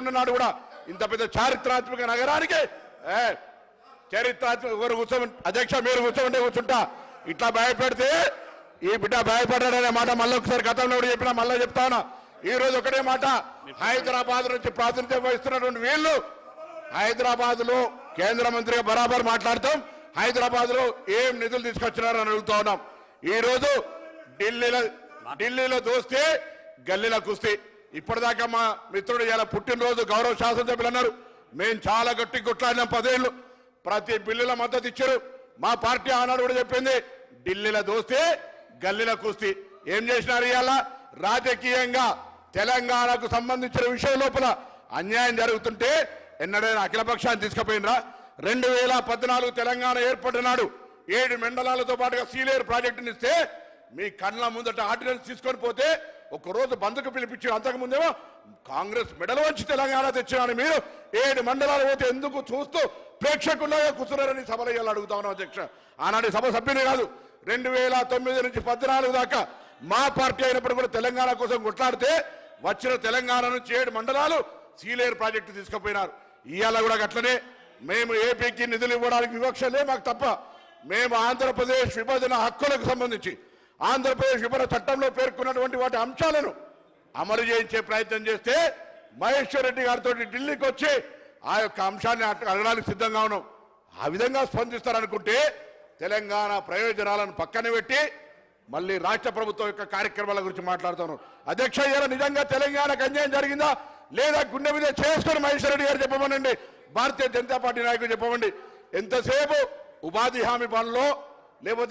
ఉన్ననాడు కూడా. ఇంత పెద్ద చారిత్రాత్మక నగరానికి ఏ, చరిత్రాత్మక ఎవరు కూర్చో అధ్యక్ష మీరు కూర్చోండి కూర్చుంటా. ఇట్లా భయపెడితే ఈ బిడ్డ భయపడ్డాడనే మాట మళ్ళీ ఒకసారి గతంలో కూడా చెప్పినా మళ్ళీ చెప్తానా ఈ రోజు ఒకటే మాట. హైదరాబాద్ నుంచి ప్రాతినిధ్యం వహిస్తున్నటువంటి వీళ్ళు హైదరాబాద్లో కేంద్ర మంత్రిగా బరాబర్ మాట్లాడతాం. హైదరాబాద్లో ఏం నిధులు తీసుకొచ్చినారని అడుగుతా ఉన్నాం. ఈ రోజు ఢిల్లీలో ఢిల్లీలో దోస్తే గల్లీలో కుస్తీ. ఇప్పటిదాకా మా మిత్రుడు ఇలా పుట్టినరోజు గౌరవ శాసనసభ్యులు అన్నారు. మేము చాలా గట్టి కొట్లాడినాం పదేళ్ళు. ప్రతి బిల్లుల మద్దతు ఇచ్చారు. మా పార్టీ ఆనాడు కూడా చెప్పింది ఢిల్లీల దోస్తే గల్లీల కుస్తీ. ఏం చేసినారు ఇవాళ? రాజకీయంగా తెలంగాణకు సంబంధించిన విషయం లోపల అన్యాయం జరుగుతుంటే ఎన్నడైనా అఖిలపక్షాన్ని తీసుకుపోయినరా? రెండు వేల పద్నాలుగు తెలంగాణ ఏర్పడినాడు ఏడు మండలాలతో పాటుగా సీలేరు ప్రాజెక్టునిస్తే మీ కళ్ళ ముందట ఆర్డినెన్స్ తీసుకొని పోతే ఒక్కరోజు రోజు బంధుకు పిలిపించి అంతకుముందేమో కాంగ్రెస్ మెడల్ వచ్చి తెలంగాణ తెచ్చినాను మీరు ఏడు మండలాలు పోతే ఎందుకు చూస్తూ ప్రేక్షకుల్లాగా కూర్చున్నారని సభలో ఇవాళ అడుగుతా ఉన్నాం అధ్యక్ష. ఆనాటి సభ సభ్యుని కాదు రెండు వేల తొమ్మిది నుంచి పద్నాలుగు దాకా మా పార్టీ అయినప్పుడు కూడా తెలంగాణ కోసం కొట్లాడితే వచ్చిన తెలంగాణ నుంచి ఏడు మండలాలు సీలేరు ప్రాజెక్టు తీసుకుపోయినారు. ఇవాళ కూడా అట్లనే మేము ఏపీకి నిధులు ఇవ్వడానికి వివక్షలే మాకు తప్ప. మేము ఆంధ్రప్రదేశ్ విభజన హక్కులకు సంబంధించి ఆంధ్రప్రదేశ్ విభజన చట్టంలో పేర్కొన్నటువంటి వాటి అంశాలను అమలు చేయించే ప్రయత్నం చేస్తే మహేశ్వర్ రెడ్డి గారితో ఢిల్లీకి వచ్చి ఆ యొక్క అంశాన్ని అట్ట- అడగడానికి సిద్ధంగా ఉన్నాం. ఆ విధంగా స్పందిస్తారనుకుంటే తెలంగాణ ప్రయోజనాలను పక్కన పెట్టి మళ్ళీ రాష్ట్ర ప్రభుత్వం యొక్క కార్యక్రమాల గురించి మాట్లాడుతాను. అధ్యక్ష నిజంగా తెలంగాణకు అన్యాయం జరిగిందా? లేదా గుండె మీద చేసుకొని మహేశ్వర రెడ్డి గారు చెప్పమనండి. భారతీయ జనతా పార్టీ నాయకులు చెప్పమండి. ఎంతసేపు ఉపాధి హామీ పనులు లేకపోతే